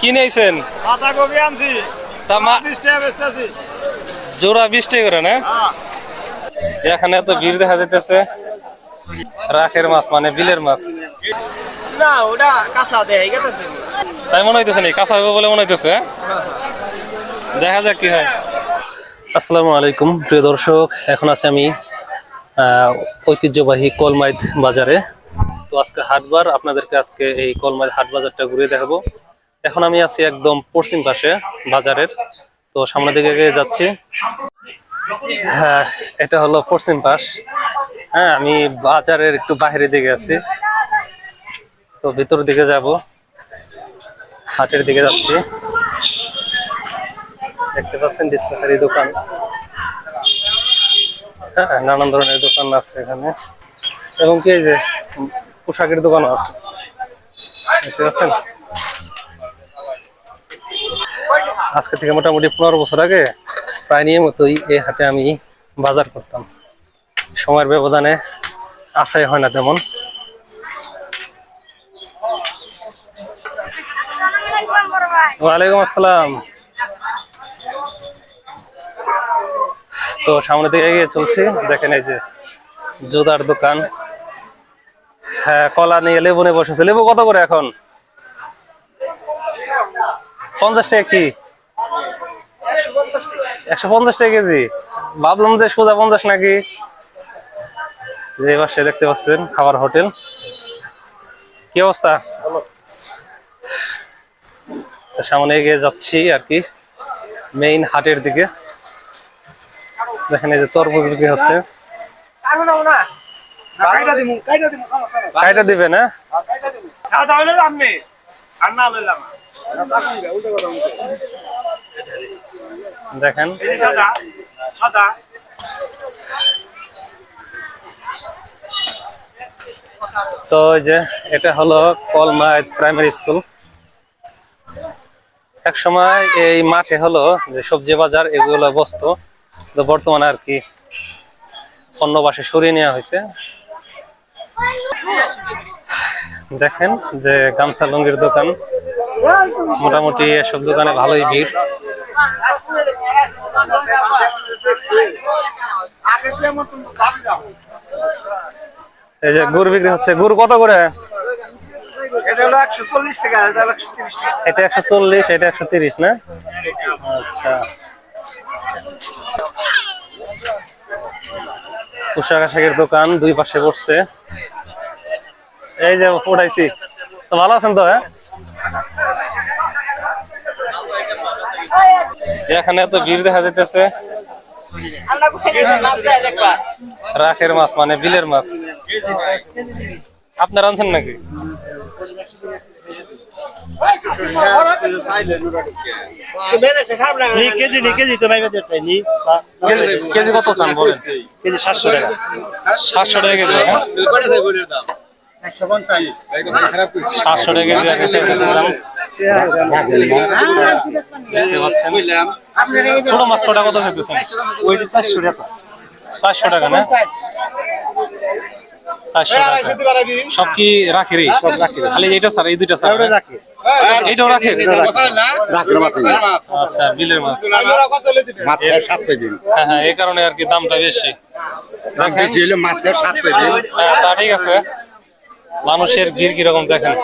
কি নিয়েছেন? বাঁধাকপি আনছি। জোড়া বিশ টাকা করে না? এখানে এত ভিড় দেখা যাইতেছে। রাখের মাছ মানে বিলের মাছ। না ওটা কাঁচা গেছে তাই মনে হইতেছে নি কাঁচা হবে বলে মনে হইতেছে? হ্যাঁ? দেখা যাক কি হয়। আসসালামু আলাইকুম প্রিয় দর্শক এখন আছি আমি ঐতিহ্যবাহী কলমাইদ বাজারে। তো আজকে হাটবার আপনাদেরকে আজকে এই কলমাইদ হাট বাজারটা ঘুরে দেখাবো। এখন আমি আছি একদম পশ্চিম পাশে বাজারের। তো সামনের দিকে যাচ্ছি। হ্যাঁ এটা হলো পশ্চিম পাশ। হ্যাঁ আমি বাজারের একটু বাহিরের দিকে আছি। তো ভিতর দিকে যাব। হাটের দিকে যাচ্ছি। দেখতে পাচ্ছেন ডিসকাসারি দোকান। হ্যাঁ নানান ধরনের দোকান আছে এখানে। এবং কি যে পোশাকের দোকানও আছে। দেখতে পাচ্ছেন? আজকে থেকে মোটামুটি পনেরো বছর আগে প্রায় নিয়মিতই এই হাটে আমি বাজার করতাম। সময়ের ব্যবধানে আশাই হয় না তেমন। ওয়ালাইকুম আসসালাম। তো সামনে দিকে এগিয়ে চলছি। দেখেন এই যে জুতার দোকান। হ্যাঁ কলা নিয়ে লেবু নিয়ে বসেছে। লেবু কত করে এখন? পঞ্চাশ টাকা কি? একশো পঞ্চাশ টাকা কেজি। ভাবলাম যে সোজা পঞ্চাশ নাকি? যে পাশে দেখতে পাচ্ছেন খাবার হোটেল। কি অবস্থা? সামনে এগিয়ে যাচ্ছি আর কি মেইন হাটের দিকে। দেখেন এই যে তরমুজ বিক্রি হচ্ছে। কাইটা দিবে না আর না লইলাম। দেখেন। তো যে, এটা হলো কলমাইদ প্রাইমারি স্কুল এক সময় এই মাঠে হলো যে সবজি বাজার, এগুলো বসতো। তো বর্তমানে আর কি অন্য পাশে সরিয়ে নেওয়া হয়েছে। দেখেন যে গামছা লুঙ্গির দোকান। মোটামুটি এসব দোকানে ভালোই ভিড় আগে যেমন তুমি দাবি দাও এই যে গুড় বিক্রি হচ্ছে। গুড় কত করে? এটা হলো একশো চল্লিশ টাকা এটা একশো তিরিশ এটা একশো চল্লিশ এটা একশো তিরিশ না? আচ্ছা। পোশাক আশাকের দোকান দুই পাশে পড়ছে এই যে উঠাইছি। তো ভালো আছেন তো হ্যাঁ? এখানে এত ভিড় দেখা যাইতেছে আমরা কইলে মাছ যায় দেখবা রাখের মাছ মানে বিলের মাছ। আপনার আনছেন নাকি? কেজি কেজি তো কত চান বলেন? কেজি সাতশো টাকা। সাতশো টাকা কেজি হ্যাঁ? সাতশো টাকা কেজি দেখতে পাচ্ছেন। ছোট মাছ কটা কত খেতেছেন ওইটি চারশো টাকা চারশো টাকা না? চারশো টাকা। সব কি রাখেরই সব রাখের খালি এটা স্যার এই দুইটা স্যার রাখি। এইটাও রাখের রাখি আচ্ছা বিলের মাছ। হ্যাঁ হ্যাঁ এই কারণে আর কি দামটা বেশি। হ্যাঁ তা ঠিক আছে। মানুষের ভিড় কীরকম দেখেন।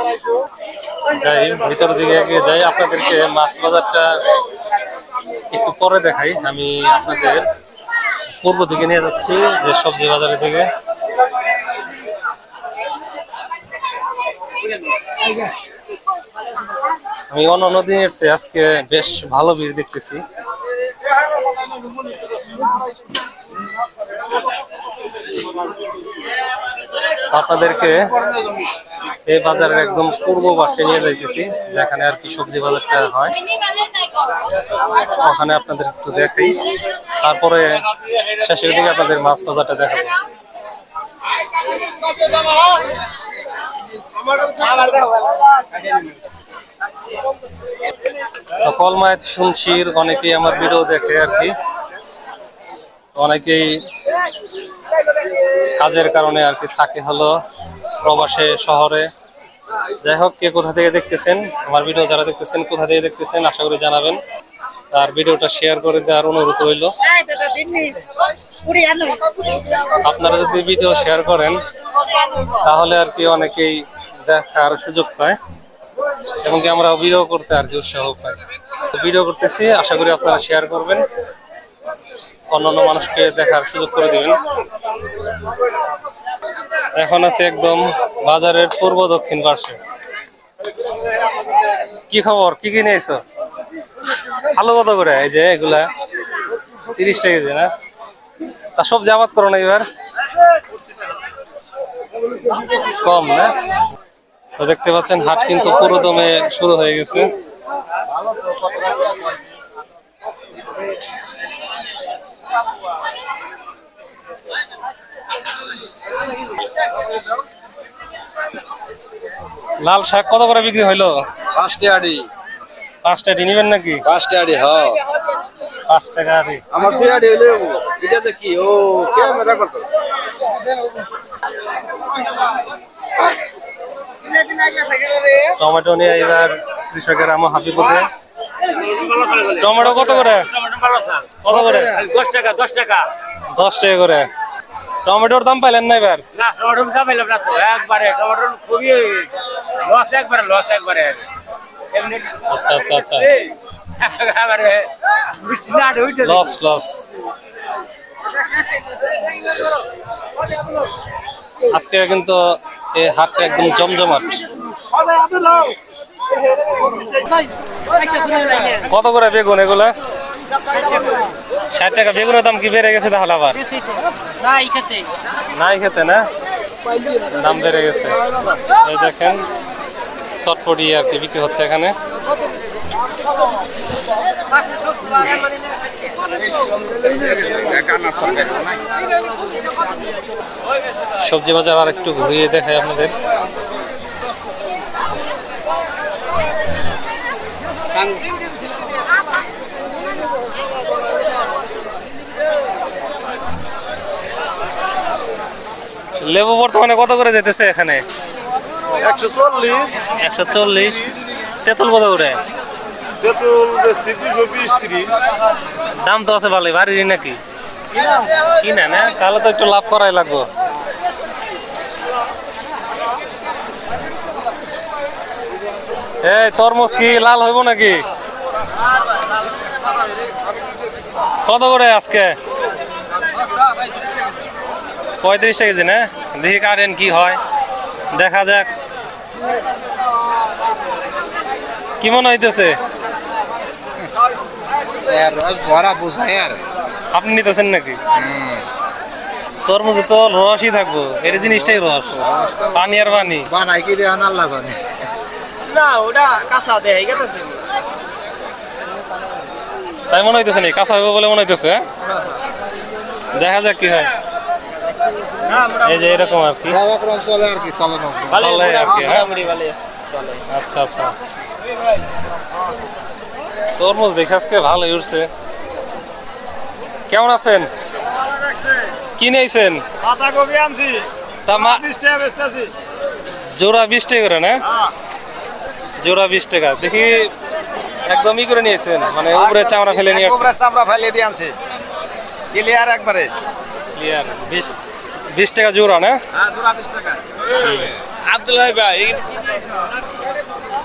যাই ভিতর দিকে এগিয়ে যাই। আপনাদেরকে মাছ বাজারটা একটু পরে দেখাই। আমি আপনাদের পূর্ব দিকে নিয়ে যাচ্ছি, যে সবজি বাজারের দিকে। আমি অন্য দিনের চেয়ে আজকে বেশ ভালো ভিড় দেখতেছি। আপনাদেরকে এই বাজারের একদম পূর্ব পাশে নিয়ে যাইতেছি, যেখানে আর কি সবজি বাজারটা হয়। ওখানে আপনাদের একটু দেখাই। তারপরে শেষের দিকে আপনাদের মাছ বাজারটা দেখাবো। কলমায় শুনছির, অনেকেই আমার ভিডিও দেখে আর কি। অনেকেই কাজের কারণে আর কি থাকে হলো প্রবাসে, শহরে। যাই হোক, কে কোথা থেকে দেখতেছেন, আমার ভিডিও যারা দেখতেছেন, কোথা থেকে দেখতেছেন, আশা করি জানাবেন। আর ভিডিওটা শেয়ার করে দেওয়ার অনুরোধ রইল। আপনারা যদি ভিডিও শেয়ার করেন, তাহলে আর কি অনেকেই দেখার সুযোগ পায়, এবং কি আমরা ভিডিও করতে আর কি উৎসাহ পাই। ভিডিও করতেছি, আশা করি আপনারা শেয়ার করবেন। অন্যান্য মানুষকে দেখার সুযোগ করে দিবেন। এখন আছে একদম বাজারের পূর্ব দক্ষিণ পার্শ্বে। কি খবর? কি কি নিয়েছো আলু কত করে? এই যে এগুলা তিরিশ টাকা কেজি, না? তা সবজি আবাদ করো না এবার। কম, না? তো দেখতে পাচ্ছেন, হাট কিন্তু পুরো দমে শুরু হয়ে গেছে। লাল শাক কত করে বিক্রি হইল? পাঁচটি আড়ি। পাঁচটা ডি নিবেন নাকি? পাঁচটি আড়ি হ পাঁচ টাকা আরে আমার দুই আড়ি হইলে। এটা দেখি ও ক্যামেরা কত টমেটো নিয়ে এবার কৃষকের আমো হাফি পথে টমেটো কত করে? কত করে? দশ টাকা দশ টাকা। দশ টাকা করে। টমেটোর দাম পাইলেন না এবার? না টমেটো দাম এলাম না তো। একবারে টমেটো খুবই লস একবারে লস একবারে। এমনি আচ্ছা আচ্ছা আচ্ছা। একবারে না হইতে লস লস। আজকে কিন্তু এই হাটটা একদম জমজমাট। কত করে বেগুন এগুলা? ষাট টাকা। বেগুনের দাম কি বেড়ে গেছে তাহলে আবার? নাই খেতে না? দাম বেড়ে গেছে। এই দেখেন চটপটি আর কি বিক্রি হচ্ছে এখানে। সবজি বাজার আর একটু ঘুরিয়ে দেখাই আপনাদের। লেবু বর্তমানে কত করে যেতেছে এখানে? একশো চল্লিশ। একশো চল্লিশ। তেঁতুল কত করে? তেঁতুল দুশো বিশ তিরিশ। দাম তো আছে ভালোই বাড়ির নাকি? কিনা না তাহলে তো একটু লাভ করাই লাগবো। এই তরমুজ কি লাল হইব নাকি? কত করে আজকে? পঁয়ত্রিশ কেজি না? দেখি কাটেন কি হয়। দেখা যাক। কি মনে হইতেছে? আপনি নিতেছেন নাকি? তরমুজে তো রসই থাকব এর জিনিসটাই রস। পানি আর পানি। বানাই কি দেওয়া আল্লাহ জানে। না ওটা কাঁচা দেয় গেছে তাই মনে হইতেছে নাকি? কাঁচা হইব বলে মনে হইতেছে হ্যাঁ? দেখা যাক কি হয়। এই যে এরকম আর কি। একরকম চলে আর কি চলে চলে আর কি হ্যাঁ? আচ্ছা আচ্ছা। তরমুজ দেখে আজকে ভালোই উঠছে। কেমন আছেন? কি নিয়েছেন? পাতাকপি আনছি। জোড়া বিশ টাকা করে না? জোড়া বিশ টাকা। দেখি একদম ই করে নিয়েছেন মানে উপরে চামড়া ফেলে নিয়ে কোবরা চামড়া ফেলে দিয়ে আনছে। ক্লিয়ার একবারে। ক্লিয়ার বিশ বিশ টাকা জোড়া না? হ্যাঁ জোড়া বিশ টাকা। আব্দুল ভাই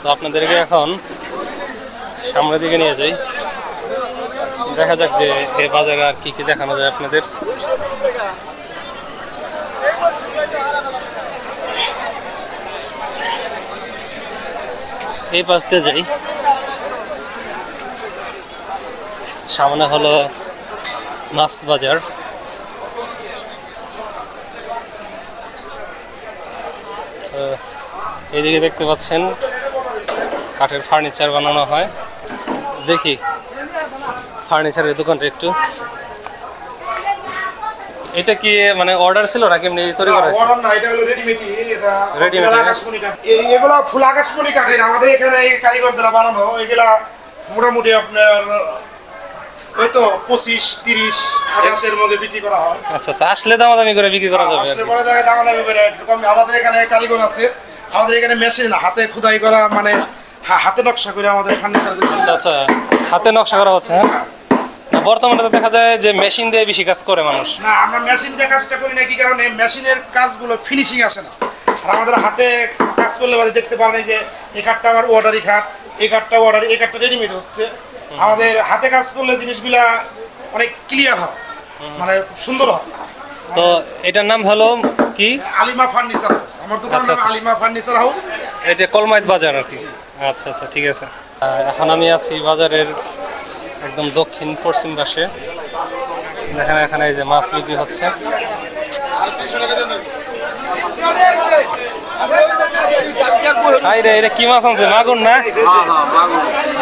তো আপনাদেরকে এখন সামনের দিকে নিয়ে যাই। দেখা যাক যে এই বাজারে আর কি কি দেখানো যায় আপনাদের। এই পাশ দিয়ে যাই। সামনে হলো মাছ বাজার তো এদিকে দেখতে পাচ্ছেন কাঠের ফার্নিচার বানানো হয়। দেখি ফার্নিচারের দোকানটা একটু। এটা কি মানে অর্ডার ছিল নাকি এমনি তৈরি করা হয়েছে? অর্ডার না এটা হলো রেডিমেডই এটা হ্যাঁ? আকাশমণি কাঠ। এগুলা ফুল আকাশমণি কাঠের। আমাদের এখানে এই কারিগর দ্বারা বানানো এগুলা মোটামুটি আপনার ওই তো পঁচিশ তিরিশ আঠাশের মধ্যে বিক্রি করা হয়। আচ্ছা আচ্ছা আসলে দামাদামি করে বিক্রি করা যাবে আসলে। পরে দামাদামি করে একটু কম। আমাদের এখানে কারিগর আছে। আমাদের এখানে মেশিন না হাতে খোদাই করা মানে হাতে নকশা করে আমাদের ফার্নিচার আচ্ছা আচ্ছা। হাতে নকশা করা হচ্ছে হ্যাঁ? বর্তমানে তো দেখা যায় যে মেশিন দিয়ে বেশি কাজ করে মানুষ। না আমরা মেশিন দিয়ে কাজটা করি না কি কারণে? মেশিনের কাজগুলো ফিনিশিং আসে না। আর আমাদের হাতে কাজ করলে বাদে দেখতে পারেন যে এই কাঠটা আমার অর্ডারি খাট এই কাঠটা অর্ডার এই কাঠটা রেডিমেড হচ্ছে। আমাদের হাতে কাজ করলে জিনিসগুলা অনেক ক্লিয়ার হয় মানে খুব সুন্দর হয়। তো এটার নাম হলো কি? আলিমা ফার্নিচার হাউস। আমার দোকানের আচ্ছা, নাম আচ্ছা। আলিমা ফার্নিচার হাউস। এটা কলমাইত বাজার আর কি। আচ্ছা আচ্ছা ঠিক আছে। এখন আমি আছি বাজারের একদম দক্ষিণ পশ্চিম পাশে। দেখেন এখানে এই যে মাছ বিক্রি হচ্ছে। এটা কি মাছ আনছে? মাগুর না?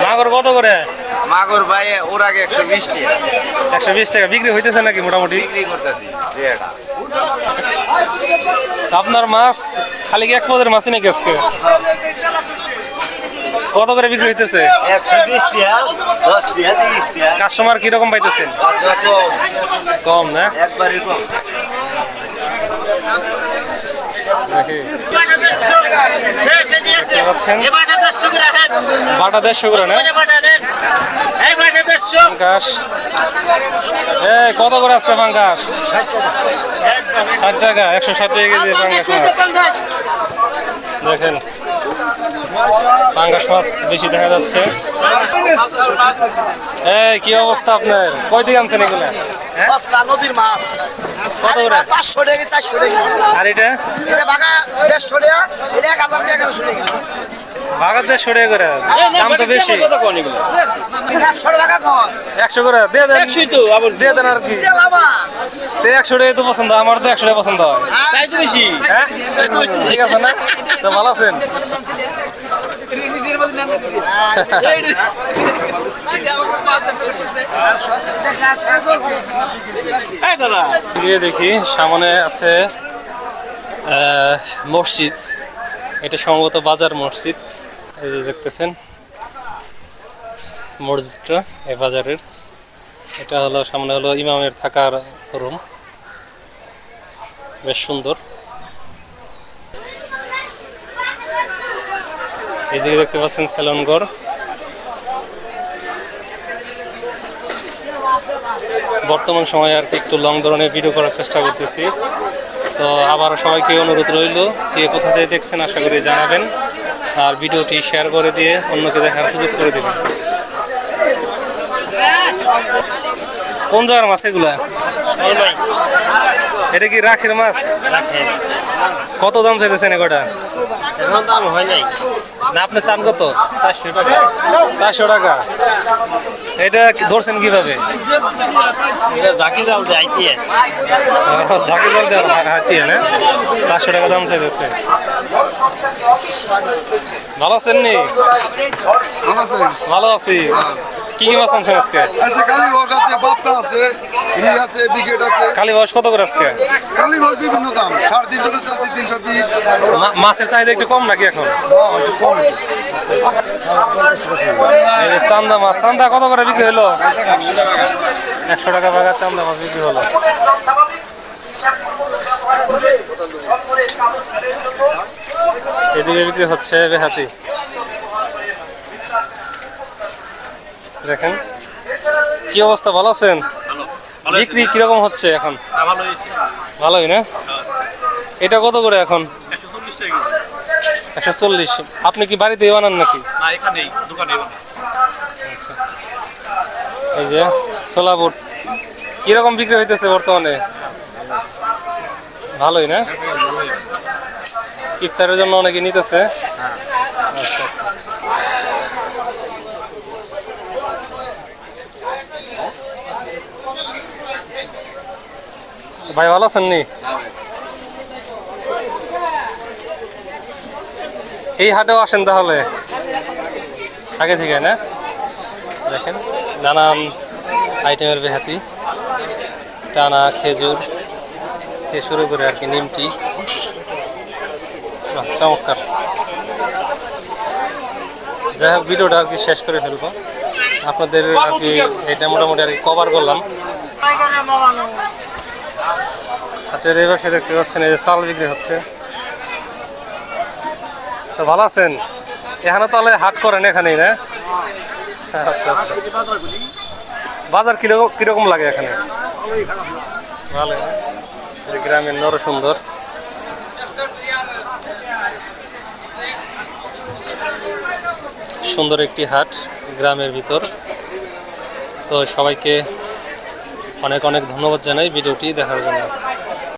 মাগুর কত করে? মাগর ভাই ওর আগে একশো বিশ টাকা। একশো বিশ টাকা। বিক্রি হইতেছে নাকি মোটামুটি? বিক্রি করতেছি এটা। আপনার মাছ খালি এক পদের মাছই নাকি আজকে? কত করে বিক্রি হইতেছে? কাস্টমার কীরকম পাইতেছেন কম না? একবারই কম। বাটা দেড়শো করে না? পাঙ্কাশ এ কত করে আজকে পাঙ্কাশ ষাট টাকা একশো ষাট টাকা কেজি পাঙ্কাশ দেখেন পাঙ্কাশ মাছ বেশি দেখা যাচ্ছে। এই কি অবস্থা আপনার? থেকে আনছেন এগুলা? হ্যাঁ? নদীর মাছ। কত করে? পাঁচশো টাকা চারশো টাকা? আর এটা? এটা বাঘা দেড়শো টাকা এটা এক হাজার টাকা এগারোশো টাকা। বাগাতে সরে করে? দাম তো বেশি। একশো করে। দিয়ে দেন। তো আবার দিয়ে দেন আর কি। একশো টাকা তো পছন্দ আমার তো একশো টাকা পছন্দ হয়। হ্যাঁ ঠিক আছে না? তো ভালো আছেন? গিয়ে দেখি, সামনে আছে মসজিদ। এটা সম্ভবত বাজার মসজিদ। এই যে দেখতেছেন, মসজিদটা, এই বাজারের। এটা হলো, সামনে হলো ইমামের থাকার রুম বেশ সুন্দর। এদিকে দেখতে পাচ্ছেন সেলনগর বর্তমান সময়ে আর কি একটু লং ধরনের ভিডিও করার চেষ্টা করতেছি। তো আবার সবাইকে অনুরোধ রইল কে কোথা থেকে দেখছেন আশা করি জানাবেন। আর ভিডিওটি শেয়ার করে দিয়ে অন্যকে দেখার সুযোগ করে দেবেন। কোন জায়গার মাছ এগুলা? এটা কি রাখের মাছ? কত দাম চাইতেছেন এগোটা দাম হয় নাই। না আপনি চান কত? চারশো টাকা। চারশো টাকা? এটা ধরছেন কীভাবে? ঝাঁকি জাল দেয় ঝাঁকি জাল দেয় না? চারশো টাকা দাম চাইতেছে। ভালো আছেন নি? ভালো আছেন ভালো আছি। কি কি মাছ আনছেন আজকে? আছে কালীবাস আছে বাপ্তা আছে রুই আছে বিকেট আছে। কালী বয়স কত করে আজকে? কালীবাস বিভিন্ন দাম সাড়ে তিনশো বেচতে আছে তিনশো মা- মাছের চাহিদা একটু কম নাকি এখন? এই যে চান্দা মাছ চান্দা কত করে বিক্রি হলো? একশো টাকা ভাগা চান্দা মাছ বিক্রি হলো। এদিকে বিক্রি হচ্ছে বেহাতি দেখেন। কি অবস্থা ভালো আছেন? বিক্রি কীরকম হচ্ছে এখন? ভালোই না? এটা কত করে এখন? একশো চল্লিশ আপনি কি বাড়িতে বানান নাকি? আচ্ছা। এই যে ছোলা বুট। কীরকম বিক্রি হইতেছে বর্তমানে? ভালোই না? ইফতারের জন্য অনেকে নিতেছে। ভাই, ভালো আছেন নি? এই হাটেও আসেন তাহলে? আগে থেকে, না? দেখেন, নানান আইটেমের বেহাতি। টানা খেজুর, থেকে শুরু করে আর কি নিমটি। চমৎকার। যাই হোক, ভিডিওটা আর কি শেষ করে ফেলব। আপনাদের আর কি এটা মোটামুটি আর কি কভার করলাম। হাটের এই পাশে দেখতে পাচ্ছেন এই যে চাল বিক্রি হচ্ছে। তো ভালো আছেন? এখানে তাহলে হাট করেন এখানেই, না? আচ্ছা আচ্ছা। বাজার কীরকম কীরকম লাগে এখানে? ভালো গ্রামের নর সুন্দর। সুন্দর একটি হাট গ্রামের ভিতর। তো সবাইকে অনেক অনেক ধন্যবাদ জানাই ভিডিওটি দেখার জন্য।